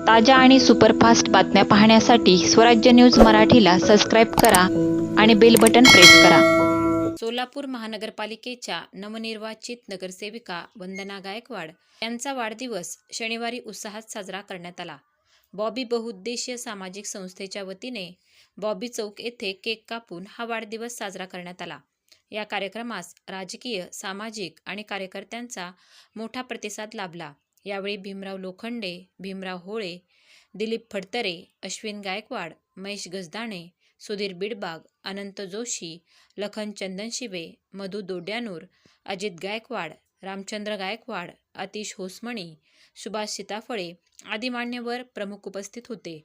ताज्या आणि सुपरफास्ट बातम्या पाहण्यासाठी स्वराज्य न्यूज मराठीला सबस्क्राईब करा आणि बेल बटन प्रेस करा. सोलापूर महानगरपालिकेच्या नवनिर्वाचित नगरसेविका वंदना गायकवाड यांचा वाढदिवस शनिवारी उत्साहात साजरा करण्यात आला. बॉबी बहुउद्देशीय सामाजिक संस्थेच्या वतीने बॉबी चौक येथे केक कापून हा वाढदिवस साजरा करण्यात आला. या कार्यक्रमास राजकीय सामाजिक आणि कार्यकर्त्यांचा मोठा प्रतिसाद लाभला. यावेळी भीमराव लोखंडे भीमराव होळे दिलीप फडतरे अश्विन गायकवाड महेश गजदाणे सुधीर बिडबाग अनंत जोशी लखन चंदनशिवे मधु दोड्यानूर अजित गायकवाड रामचंद्र गायकवाड आतिश होसमणी सुभाष सीताफळे आदी मान्यवर प्रमुख उपस्थित होते.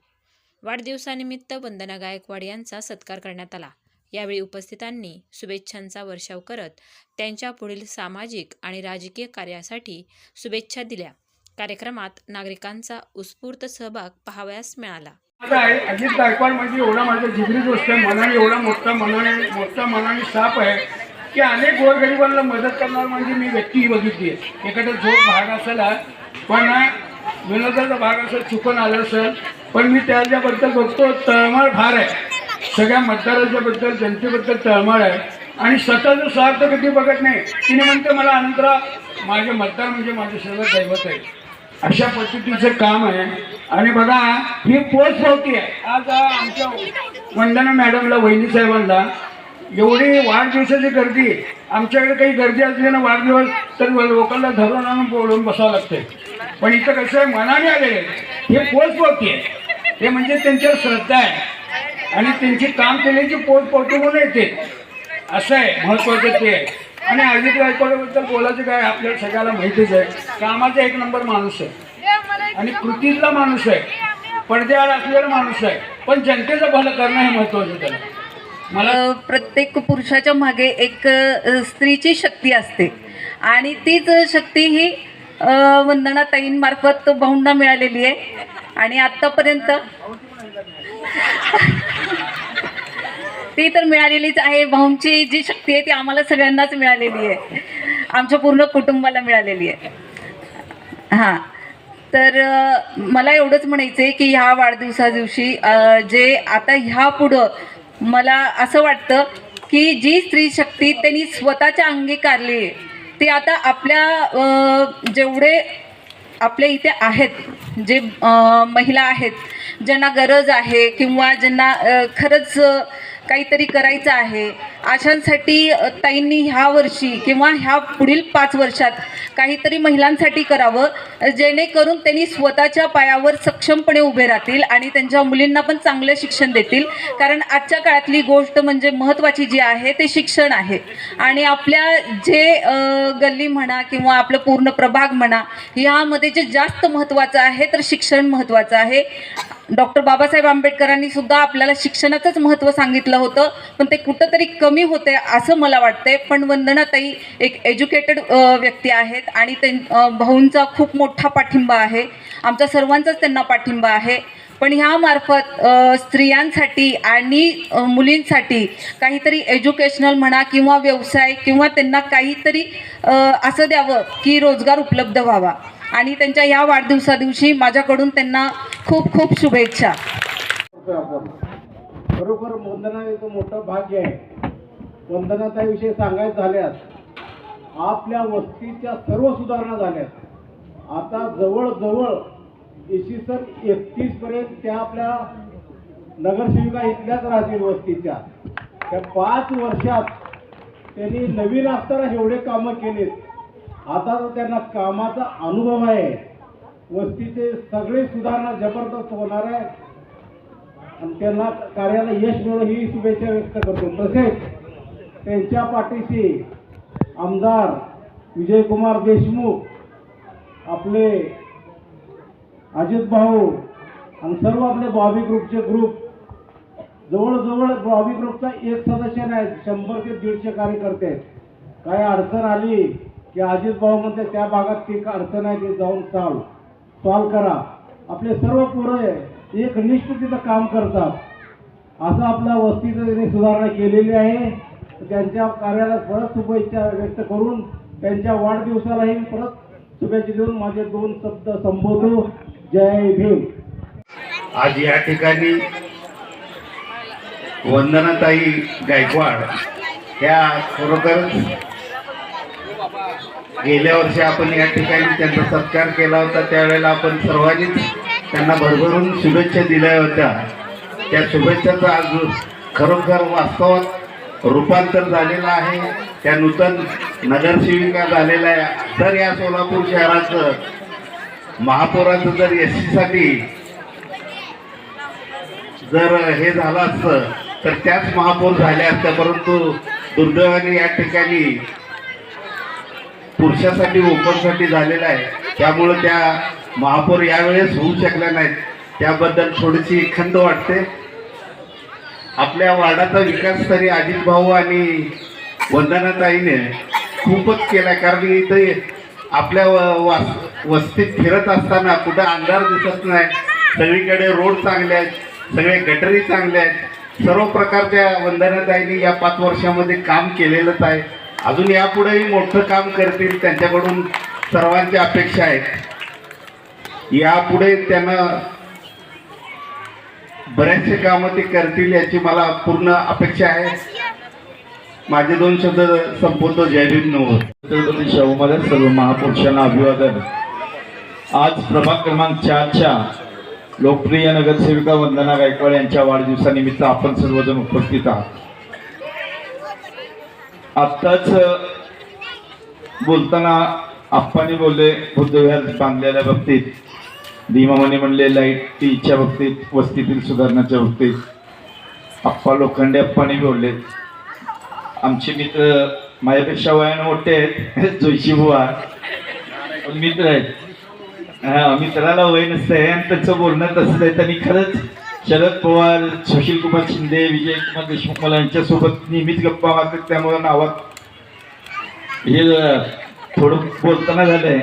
वाढदिवसानिमित्त वंदना गायकवाड यांचा सत्कार करण्यात आला. यावेळी उपस्थितांनी शुभेच्छांचा वर्षाव करत त्यांच्या पुढील सामाजिक आणि राजकीय कार्यासाठी शुभेच्छा दिल्या. कार्यक्रमात नागरिकांचा उत्स्फूर्त सहभाग पाहावयास मिळाला. आहे अजित गायकवाड म्हणजे एवढा माझा जिगरी दोस्त आहे मनाने एवढा मोठा मनाने मोठा मनाने साप आहे की अनेक गोरगरिबांना मदत करणार म्हणजे मी व्यक्ती बघितली आहे. एखादा झोप भाग असेल पण विनोदाचा भाग असेल चुकून आलं असेल पण मी त्याच्याबद्दल बघतो तळमळ फार आहे. सगळ्या मतदारांच्याबद्दल जनतेबद्दल तळमळ आहे. आणि स्वतःचं स्वार्थ कधी बघत नाही तिने म्हणते मला अनंतरा माझे मतदार म्हणजे माझे सर्व दैवत आहे अशा पद्धतीचं काम आहे. आणि बघा ही पोच होती. आहे आज आमच्या वंदना मॅडमला वहिनी साहेबांना एवढी वाढदिवसाची गर्दी. आमच्याकडे काही गर्दी असली ना वाढदिवस तर लोकांना धरून आणून बोलून बसावं लागते पण इथं कसं आहे मनाने आलेले हे पोच पावती आहे हे म्हणजे त्यांच्यावर श्रद्धा आहे. आणि त्यांची काम केल्याची पोच पोटी म्हणून येते. असं आहे महत्वाचं ते आहे. आणि अजित गायकवाडबद्दल बोलायचं काय आपल्याला सगळ्याला माहितीच आहे. कामाचा एक नंबर माणूस आहे. आणि कृतीतला माणूस आहे. पडद्याआड असलेला माणूस आहे. पण जनतेचं भलं करणं हे महत्वाचं त्याला. मला प्रत्येक पुरुषाच्या मागे एक स्त्रीची शक्ती असते. आणि तीच शक्ती ही वंदनाताईंमार्फत वंदना ताईंमार्फत भाऊंना मिळालेली आहे. आणि आत्तापर्यंत ती तर मिळालेलीच आहे. भाऊंची जी शक्ती आहे ती आम्हाला सगळ्यांनाच मिळालेली आहे. आमच्या पूर्ण कुटुंबाला मिळालेली आहे. हां. तर मला एवढंच म्हणायचं आहे की ह्या वाढदिवसा दिवशी जे आता ह्या पुढं मला असं वाटतं की जी स्त्री शक्ती त्यांनी स्वतःच्या अंगीकारली आहे ती आता आपल्या जेवढे आपल्या इथे आहेत जे महिला आहेत ज्यांना गरज आहे किंवा ज्यांना खरंच काहीतरी करायचं आहे. अशांसाठी ताईंनी ह्या वर्षी किंवा ह्या पुढील पाच वर्षात काहीतरी महिलांसाठी करावं जेणेकरून त्यांनी स्वतःच्या पायावर सक्षमपणे उभे राहतील आणि त्यांच्या मुलींना पण चांगलं शिक्षण देतील. कारण आजच्या काळातली गोष्ट म्हणजे महत्त्वाची जी आहे ते शिक्षण आहे. आणि आपल्या जे गल्ली म्हणा किंवा आपलं पूर्ण प्रभाग म्हणा ह्यामध्ये जे जास्त महत्त्वाचं आहे तर शिक्षण महत्त्वाचं आहे. डॉक्टर बाबासाहेब आंबेडकरांनी सुद्धा आपल्याला शिक्षणाचंच महत्त्व सांगितलं होतं पण ते कुठंतरी कमी होते असं मला वाटतंय. पण वंदनाताई एक एज्युकेटेड व्यक्ती आहेत आणि ते भाऊंचा खूप मोठा पाठिंबा आहे. आमचा सर्वांचाच त्यांना पाठिंबा आहे. पण ह्यामार्फत स्त्रियांसाठी आणि मुलींसाठी काहीतरी एज्युकेशनल म्हणा किंवा व्यवसाय किंवा त्यांना काहीतरी असं द्यावं की रोजगार उपलब्ध व्हावा. आणि त्यांच्या या वाढदिवसादिवशी माझ्याकडून त्यांना खूप खूप शुभेच्छा. बरोबर. आपण एक भाग्य आहे. वंदनाताईविषयी सांगायचं झाल्यास आपल्या वस्तीच्या सर्व सुधारणा झाल्यात. आता जवळजवळ इसवी सन एकतीसपर्यंत त्या आपल्या नगरसेविका इथल्याच राहतील वस्तीच्या. त्या पाच वर्षात त्यांनी नवीन असताना एवढे कामं केलीत. आता तर त्यांना कामाचा अनुभव आहे. वस्तीचे सगळे सुधारणा जबरदस्त होणार आहे. आणि त्यांना कार्याला यश मिळो ही शुभेच्छा व्यक्त करतो. तसेच त्यांच्या पाठीशी आमदार विजयकुमार देशमुख आपले अजित भाऊ आणि सर्व आपले बॉबी ग्रुपचे ग्रुप. जवळजवळ बॉबी ग्रुपचा एक सदस्य नाही शंभर ते दीडशे कार्यकर्ते आहेत. काही अडचण आली की अजित भाऊ म्हणते त्या भागात ती अडचण आहे ती जाऊन सॉल्व सॉल्व करा. आपले सर्व पोरं एकनिष्ठ तिथं काम करतात. असं आपल्या वस्तीचं त्यांनी सुधारणा केलेली आहे. त्यांच्या कार्याला परत शुभेच्छा व्यक्त करून त्यांच्या वाढदिवसालाही परत शुभेच्छा देऊन माझे दोन शब्द संबोधू जय भीम. आज या ठिकाणी वंदनाताई गायकवाड त्या खरोखर गेल्या वर्षी आपण या ठिकाणी त्यांचा सत्कार केला होता. त्यावेळेला आपण सर्वांनीच त्यांना भरभरून शुभेच्छा दिल्या होत्या. त्या शुभेच्छाचा आज खरोखर वास्तवात रूपांतर झालेलं आहे. त्या नूतन नगरसेविका झालेल्या आहे. तर या सोलापूर शहराचं महापौराचं जर एससाठी जर हे झालं असतं तर त्याच महापौर झाल्या असत्या परंतु दुर्दैवाने या ठिकाणी पुरुषासाठी ओपनसाठी झालेला आहे. त्यामुळं त्या महापौर यावेळेस होऊ शकल्या नाहीत. त्याबद्दल थोडीशी खंत वाटते. आपल्या वार्डाचा विकास तरी अजित भाऊ आणि वंदनाताईने खूपच केला कारण इथे आपल्या व- वास वस्तीत फिरत असताना कुठं अंधार दिसत नाही. सगळीकडे रोड चांगले आहेत सगळे गटरी चांगले आहेत. सर्व प्रकारच्या वंदनाताईंनी या पाच वर्षामध्ये काम केलेलंच आहे. अजून यापुढेही मोठं काम करतील त्यांच्याकडून सर्वांच्या अपेक्षा आहेत यापुढे त्यांना बऱ्याचशे कामं ते करतील याची मला पूर्ण अपेक्षा आहे. माझे दोन शब्द संपवतो. जय भीम नवर छत्रपती शाहू महाराज सर्व महापुरुषांना अभिवादन. आज प्रभाग क्रमांक चारच्या लोकप्रिय नगरसेविका वंदना गायकवाड यांच्या वाढदिवसानिमित्त आपण सर्वजण उपस्थित आहात. आत्ताच बोलताना आप्पांनी बोलले बुद्धविहार बांधलेल्या बाबतीत भीमामाने म्हणले लाईटीच्या बाबतीत वस्तीतील सुधारणाच्या बाबतीत. आप्पा लोखंडे आप्पाने बोलले आमचे मित्र माझ्यापेक्षा वयाने मोठे आहेत जोशी बुवा. मित्र आहेत. हा मित्राला वय नसतंय आणि त्यांचं बोलणं तसंच आहे. त्यांनी खरंच शरद पवार सुशील कुमार शिंदे विजय कुमार देशमुख मला यांच्यासोबत नेहमीच गप्पा मारतात त्यामुळे नावात हे थोडं बोलताना झालंय.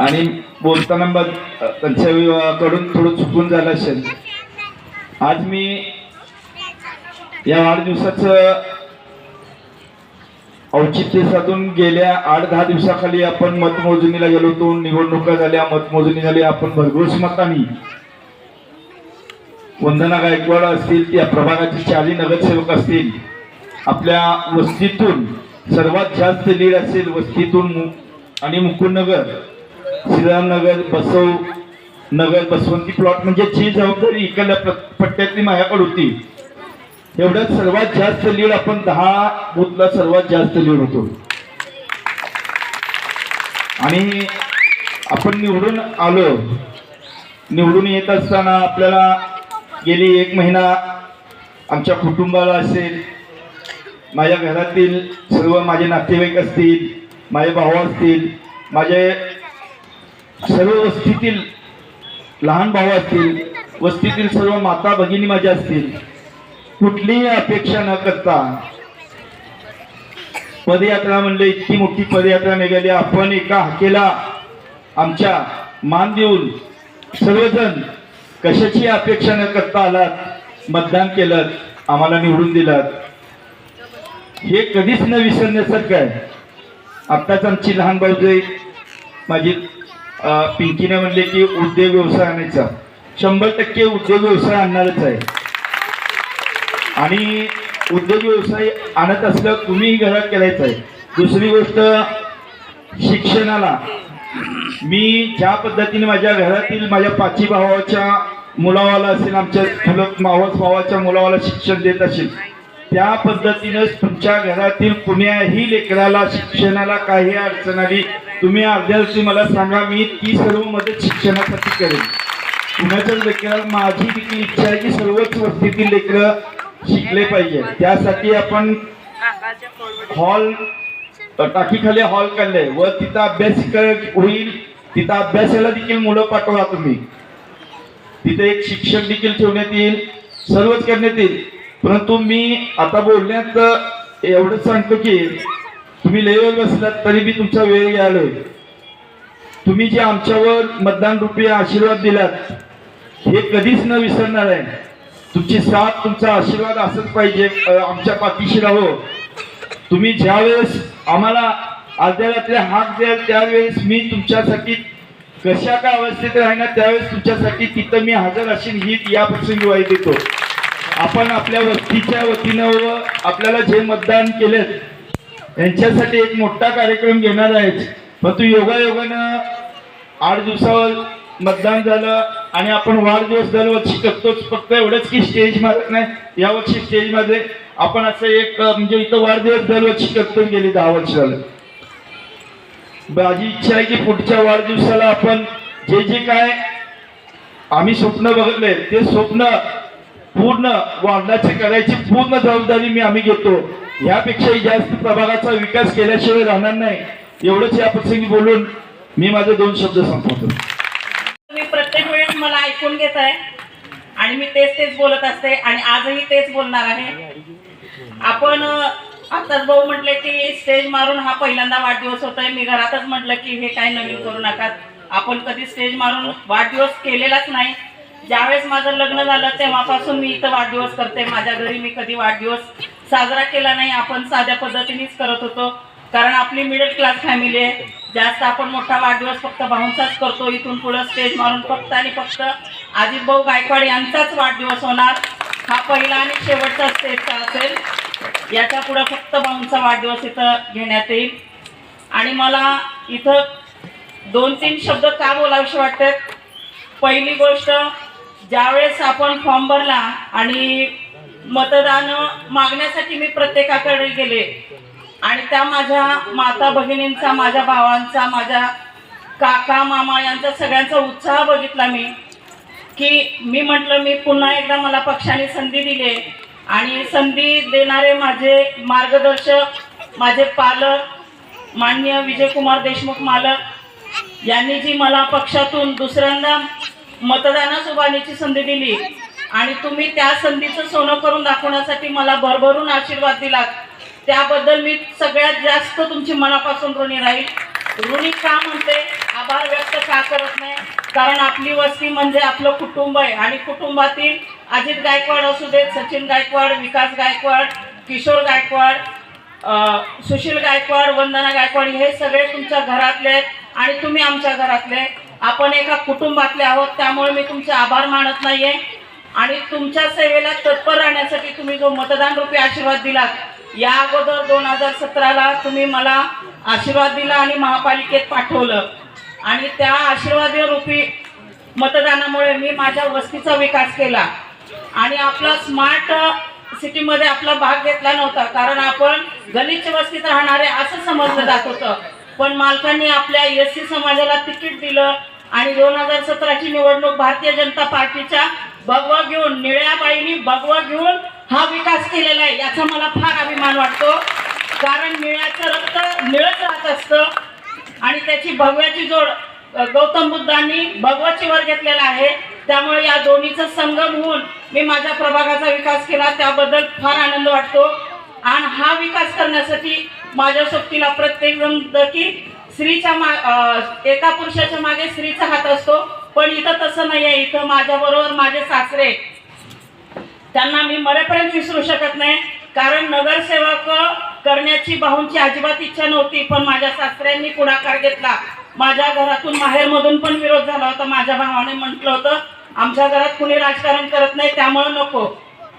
आणि बोलताना मग त्यांच्या कडून थोडं चुकून झालं असेल. आज मी या वाढदिवसाचं औचित्य साधून गेल्या आठ दहा दिवसाखाली आपण मतमोजणीला गेलो होतो. निवडणुका झाल्या मतमोजणी झाली. आपण भरघोस मतानी वंदना गायकवाड असतील त्या प्रभागाचे चारही नगरसेवक असतील आपल्या वस्तीतून सर्वात जास्त लीड असेल वस्तीतून मु- आणि मुकुंदनगर. श्रीरामनगर बसव नगर बसवंती प्लॉट म्हणजे जी जबाबदारी इकडल्या पट्ट्यातली माझ्याकडे होती. एवढ्यात सर्वात जास्त लीड आपण दहा बुथला सर्वात जास्त लीड होतो. आणि आपण निवडून आलो. निवडून येत असताना आपल्याला गेली एक महिना आमच्या कुटुंबाला असेल माझ्या घरातील सर्व माझे नातेवाईक असतील माझे भाऊ असतील माझे सर्व वस्तीतील लहान भाऊ असतील वस्तीतील सर्व माता भगिनी माझ्या असतील कुठलीही अपेक्षा न करता पदयात्रा म्हणले इतकी मोठी पदयात्रा निघाली. आपण एका हाकेला आमच्या मान देऊन सर्वजण कशाची अपेक्षा न करता आलात मतदान केलं आम्हाला निवडून दिलात. हे कधीच न विसरण्यासारखं आहे. आत्ताच आमची लहान भाऊ जे माझी पिंकीने म्हणले की उद्योग व्यवसाय आणायचा. शंभर टक्के उद्योग व्यवसाय आणणारच आहे. आणि उद्योग व्यवसाय आणत असलं तुम्हीही घरात करायचं आहे. दुसरी गोष्ट शिक्षणाला. मी ज्या पद्धतीने माझ्या घरातील माझ्या पाची भावाच्या मुलावाला असेल आमच्या चुलत मावस भावाच्या मुलावाला शिक्षण देत असेल त्या पद्धतीनंच तुमच्या घरातील कुण्याही लेकराला शिक्षणाला काही अडचण आली तुम्ही अर्ध्या मला सांगा मी ती सर्व मदत शिक्षणासाठी करेन. पुण्याच्या लेकराला माझी देखील इच्छा आहे की सर्वच वस्तीतील लेकरं शिकले पाहिजे. त्यासाठी आपण हॉल टाकीखाली हॉल काढले. व तिथं अभ्यास होईल. तिथं अभ्यासाला देखील मुलं पाठवा तुम्ही. तिथे एक शिक्षक देखील ठेवण्यात येईल. सर्वच करण्यात येईल. परंतु मी आता बोलण्यात एवढंच सांगतो की तुम्ही लेवल बसलात तरी मी तुमचा वेळ घ्यालोय तुम्ही जे आमच्यावर मतदान रुपये आशीर्वाद दिलात हे कधीच न विसरणार आहे. तुमची साथ तुमचा आशीर्वाद असंच पाहिजे आमच्या पाठीशी राहो. तुम्ही ज्यावेळेस आम्हाला आद्यातले हात द्याल त्यावेळेस मी तुमच्यासाठी कशा काय अवस्थेत राहणार त्यावेळेस तुमच्यासाठी तिथं मी हजर असेल ही या प्रसंगी वाई देतो आपण आपल्या वस्तीच्या वतीनं व आपल्याला जे मतदान केलं यांच्यासाठी एक मोठा कार्यक्रम घेणार आहेत. परंतु योगायोगानं आठ दिवसावर मतदान झालं आणि आपण वाढदिवस दरवर्षी करतोच. फक्त एवढंच की स्टेज मारत नाही यावर्षी स्टेजमध्ये आपण असं एक म्हणजे इथं वाढदिवस दरवर्षी करतो गेली दहा वर्ष झालं माझी इच्छा आहे की पुढच्या वाढदिवसाला आपण जे जे काय आम्ही स्वप्न बघितले ते स्वप्न पूर्ण वाढण्याचे करायची पूर्ण जबाबदारी मी आम्ही घेतो. यापेक्षाही जास्त प्रभागाचा विकास केल्याशिवाय राहणार नाही. एवढंच या प्रसंगी बोलून मी माझे दोन शब्द संपवतो. तुम्ही प्रत्येक वेळेस मला ऐकून घेत आहे आणि मी तेच तेच बोलत असते आणि आजही तेच बोलणार आहे. आपण आताच भाऊ म्हटले की स्टेज मारून हा पहिल्यांदा वाढदिवस होतोय. मी घरातच म्हटलं की हे काय नवीन करू नका. आपण कधी स्टेज मारून वाढदिवस केलेलाच नाही. ज्यावेळेस माझं लग्न झालं तेव्हापासून मी इथं वाढदिवस करते. माझ्या घरी मी कधी वाढदिवस साजरा केला नाही. आपण साध्या पद्धतीनेच करत होतो. कारण आपली मिडल क्लास फॅमिली आहे. जास्त आपण मोठा वाढदिवस फक्त भाऊंचाच करतो. इथून पुढं स्टेज मारून फक्त आणि फक्त अजितभाऊ गायकवाड यांचाच वाढदिवस होणार. हा पहिला आणि शेवटचा स्टेजचा असेल. याच्या पुढं फक्त भाऊंचा वाढदिवस इथं घेण्यात येईल. आणि मला इथं दोन तीन शब्द का बोलावेसे वाटतात? पहिली गोष्ट ज्यावेळेस आपण फॉर्म भरला आणि मतदान मागण्यासाठी मी प्रत्येकाकडे गेले आणि त्या माझ्या माता भगिनींचा माझ्या भावांचा माझ्या काका मामा यांचा सगळ्यांचा उत्साह बघितला मी की मी म्हटलं मी पुन्हा एकदा मला पक्षाने संधी दिली आणि संधी देणारे माझे मार्गदर्शक माझे पालक माननीय विजयकुमार देशमुख मालक यांनी जी मला पक्षातून दुसऱ्यांदा मतदानास उभारण्याची संधी दिली. आणि तुम्ही त्या संधीचं सोनं करून दाखवण्यासाठी मला भरभरून आशीर्वाद दिलात. त्याबद्दल मी सगळ्यात जास्त तुमची मनापासून ऋणी राहील. ऋणी का म्हणते? आभार व्यक्त का करत नाही? कारण आपली वस्ती म्हणजे आपलं कुटुंब आहे. आणि कुटुंबातील अजित गायकवाड असू देत सचिन गायकवाड विकास गायकवाड किशोर गायकवाड सुशील गायकवाड वंदना गायकवाड हे सगळे तुमच्या घरातले आहेत. आणि तुम्ही आमच्या घरातले आपण एका कुटुंबातले आहोत त्यामुळे मी तुमचे आभार मानत नाहीये. आणि तुमच्या सेवेला तत्पर राहण्यासाठी तुम्ही जो मतदान रूपी आशीर्वाद दिलात या अगोदर दोन हजार सतराला तुम्ही मला आशीर्वाद दिला आणि महापालिकेत पाठवलं. आणि त्या आशीर्वाद रूपी मतदानामुळे मी माझ्या वस्तीचा विकास केला. आणि आपला स्मार्ट सिटीमध्ये आपला भाग घेतला नव्हता कारण आपण गलिच्छ वस्तीत राहणारे असं समजलं जात होतं. पण मालकांनी आपल्या एस सी समाजाला तिकीट दिलं आणि दोन हजार सतराची निवडणूक भारतीय जनता पार्टीच्या भगवा घेऊन निळ्याबाईंनी भगवा घेऊन हा विकास केलेला आहे याचा मला फार अभिमान वाटतो. कारण निळ्याचं रक्त निळच राहत असतं आणि त्याची भगव्याची जोड गौतम बुद्धांनी भगवाची वर घेतलेला आहे. त्यामुळे या दोन्हीचा संगम होऊन मी माझ्या प्रभागाचा विकास केला त्याबद्दल फार आनंद वाटतो. आणि हा विकास करण्यासाठी माझ्या सोबतीला प्रत्येक जण की स्त्रीच्या मा एका पुरुषाच्या मागे स्त्रीचा हात असतो पण इथं तसं नाही आहे इथं माझ्याबरोबर माझे सासरे त्यांना मी मरेपर्यंत विसरू शकत नाही. कारण नगरसेवक करण्याची भाऊंची अजिबात इच्छा नव्हती पण माझ्या सासऱ्यांनी पुढाकार घेतला. माझ्या घरातून माहेरमधून पण विरोध झाला होता. माझ्या भावाने म्हटलं होतं आमच्या घरात कुणी राजकारण करत नाही त्यामुळं नको.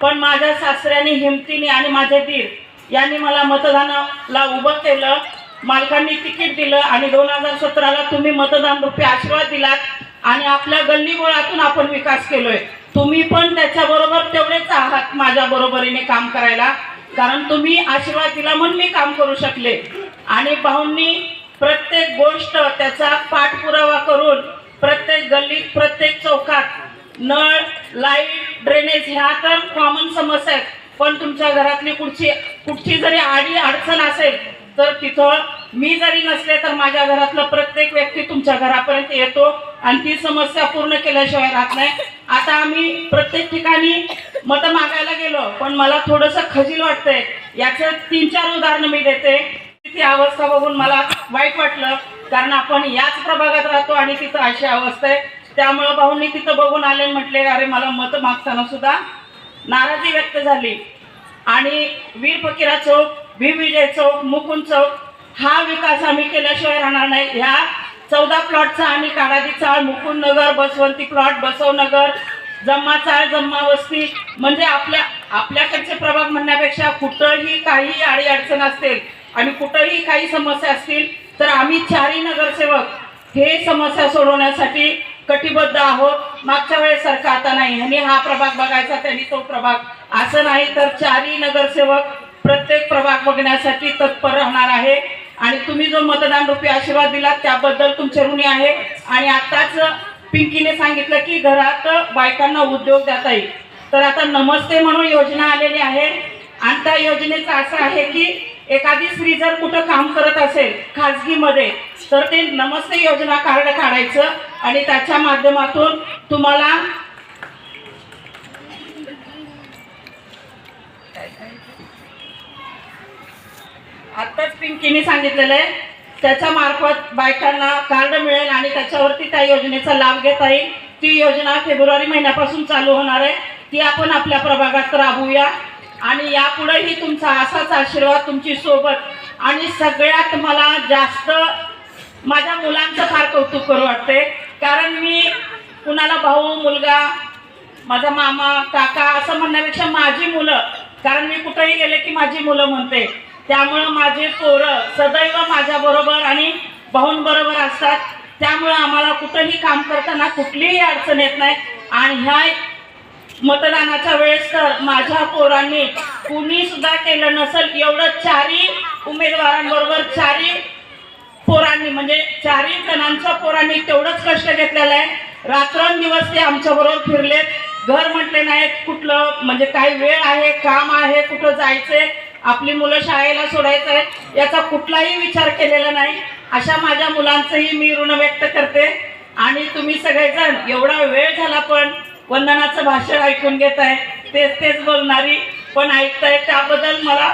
पण माझ्या सासऱ्यांनी हिमतीने आणि माझे दीर यांनी मला मतदानाला उभं केलं. मालकांनी तिकीट दिलं आणि दोन हजार सतराला तुम्ही मतदान रुपये आशीर्वाद दिलात आणि आपल्या गल्लीबोळातून आपण विकास केलोय. तुम्ही पण त्याच्याबरोबर तेवढेच आहात माझ्या बरोबरीने काम करायला. कारण तुम्ही आशीर्वाद दिला म्हणून मी काम करू शकले. आणि भाऊंनी प्रत्येक गोष्ट त्याचा पाठपुरावा करून प्रत्येक गल्लीत प्रत्येक चौकात नळ लाइट ड्रेनेज ह्या तर कॉमन समस्या आहेत. पण तुमच्या घरातली कुठची कुठची जरी आडी अडचण असेल तर तिथं मी जरी नसले तर माझ्या घरातला प्रत्येक व्यक्ती तुमच्या घरापर्यंत येतो आणि ती समस्या पूर्ण केल्याशिवाय राहत नाही. आता आम्ही प्रत्येक ठिकाणी मतं मागायला गेलो पण मला थोडंसं खजील वाटतंय. याचं तीन चार उदाहरणं मी देते. ती अवस्था बघून मला वाईट वाटलं कारण आपण याच प्रभागात राहतो आणि तिथं अशी अवस्था आहे. त्यामुळं भाऊंनी तिथं बघून आले म्हटले अरे मला मतं मागताना सुद्धा नाराजी व्यक्त झाली. आणि वीर फकीरा चौक भीम विजय चौक मुकुंद चौक हा विकास आम्ही केल्याशिवाय राहणार नाही. ह्या चौदा प्लॉटचा आम्ही काडादी चाळ मुकुंद नगर बसवंती प्लॉट बसवनगर जम्मा चाळ जम्मा वस्ती. म्हणजे आपल्या आपल्याकडचे प्रभाग म्हणण्यापेक्षा कुठंही काही अडीअडचण अडचण आणि कुठंही काही समस्या असतील तर आम्ही चारही नगरसेवक हे समस्या सोडवण्यासाठी कटिबद्ध आहोत. मागच्या वेळेसारखं आता नाही. आणि हा प्रभाग बघायचा त्यांनी तो प्रभाग. असं नाही तर चारही नगरसेवक प्रत्येक प्रभाग बघण्यासाठी तत्पर राहणार आहे. आणि तुम्ही जो मतदान रुपी आशीर्वाद दिला त्याबद्दल तुमचे ऋणी आहे. आणि आताच पिंकीने सांगितलं की घरात बायकांना उद्योग देता येईल. तर आता नमस्ते म्हणून योजना आलेली आहे. आणि त्या योजनेचं असं आहे की एखादी स्त्री जर कुठं काम करत असेल खाजगीमध्ये तर ते नमस्ते योजना कार्ड काढायचं आणि त्याच्या माध्यमातून तुम्हाला आत्ताच पिंकीने सांगितलेलं आहे. त्याच्या मार्फत बायकांना कार्ड मिळेल आणि त्याच्यावरती त्या योजनेचा लाभ घेता येईल. ती योजना फेब्रुवारी महिन्यापासून चालू होणार आहे. ती आपण आपल्या प्रभागात राबवूया आणि यापुढेही तुमचा असाच आशीर्वाद तुमची सोबत. आणि सगळ्यात मला जास्त माझ्या मुलांचं फार कौतुक करू वाटते कारण मी कुणाला भाऊ मुलगा माझा मामा काका असं म्हणण्यापेक्षा माझी मुलं कारण मी कुठेही गेले की माझी मुलं म्हणते. त्यामुळं माझे पोरं सदैव माझ्याबरोबर आणि भाऊंबरोबर असतात. त्यामुळं आम्हाला कुठंही काम करताना कुठलीही अडचण येत नाही. आणि ह्या मतदानाच्या वेळेस तर माझ्या पोरांनी कुणीसुद्धा केलं नसेल एवढं चारही उमेदवारांबरोबर चारही पोरांनी म्हणजे चारही जणांच्या पोरांनी तेवढंच कष्ट घेतलेलं आहे. रात्रंदिवस ते आमच्याबरोबर फिरलेत. घर म्हटले नाहीत कुठलं म्हणजे काही वेळ आहे काम आहे कुठं जायचं आपली मुलं शाळेला सोडायचं आहे याचा कुठलाही विचार केलेला नाही. अशा माझ्या मुलांचंही मी ऋण व्यक्त करते. आणि तुम्ही सगळेजण एवढा वेळ झाला पण वंदनाचं भाषण ऐकून घेत आहे तेच तेच बोलणारी पण ऐकताय त्याबद्दल मला